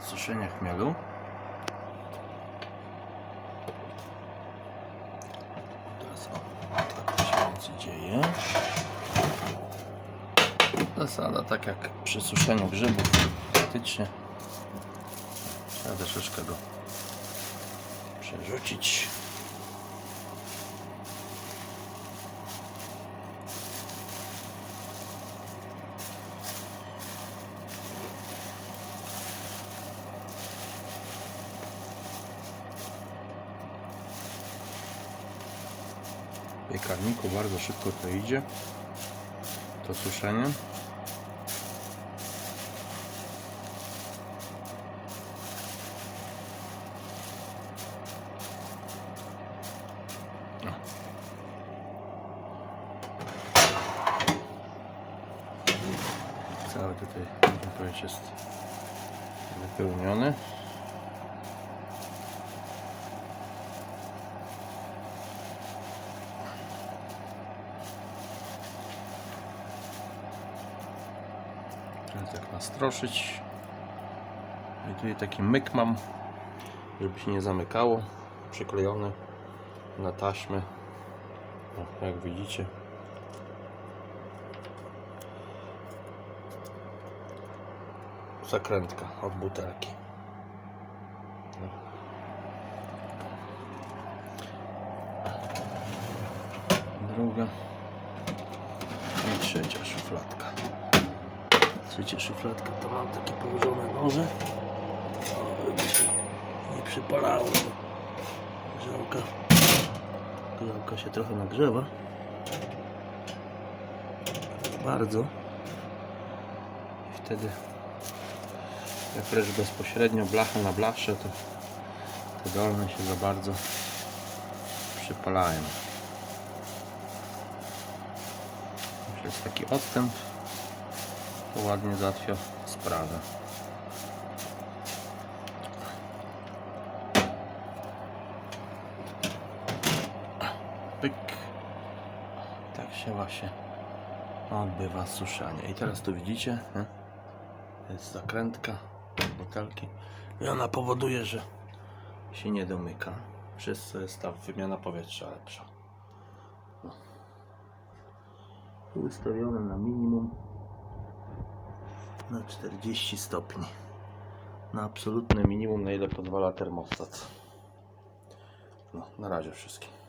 suszenia chmielu. Teraz o, tak się więcej dzieje. Zasada tak jak przy suszeniu grzybów faktycznie trzeba troszeczkę go przerzucić. Piekarniku bardzo szybko to idzie to suszenie O. Cały tutaj, powiedzieć, jest wypełniony. Teraz tak nastroszyć. I tutaj taki myk mam, żeby się nie zamykało. Przyklejony na taśmę. O, jak widzicie. Zakrętka od butelki. No. Druga i trzecia szufladka. Trzecia szufladka to mam takie położone noże. O, żeby się nie przypalało. Grzałka. Grzałka się trochę nagrzewa. Bardzo. I wtedy jak wręcz bezpośrednio blachę na blasze, to te dolne się za bardzo przypalają. Jeśli jest taki odstęp, ładnie załatwia sprawę. Pyk. Tak się właśnie odbywa suszanie. I teraz tu widzicie, jest zakrętka butelki i ona powoduje, że się nie domyka. Przez jest ta wymiana powietrza lepsza. No. Tu Ustawione na minimum na 40 stopni. Na absolutne minimum, na ile pozwala termostat. No, na razie wszystkim.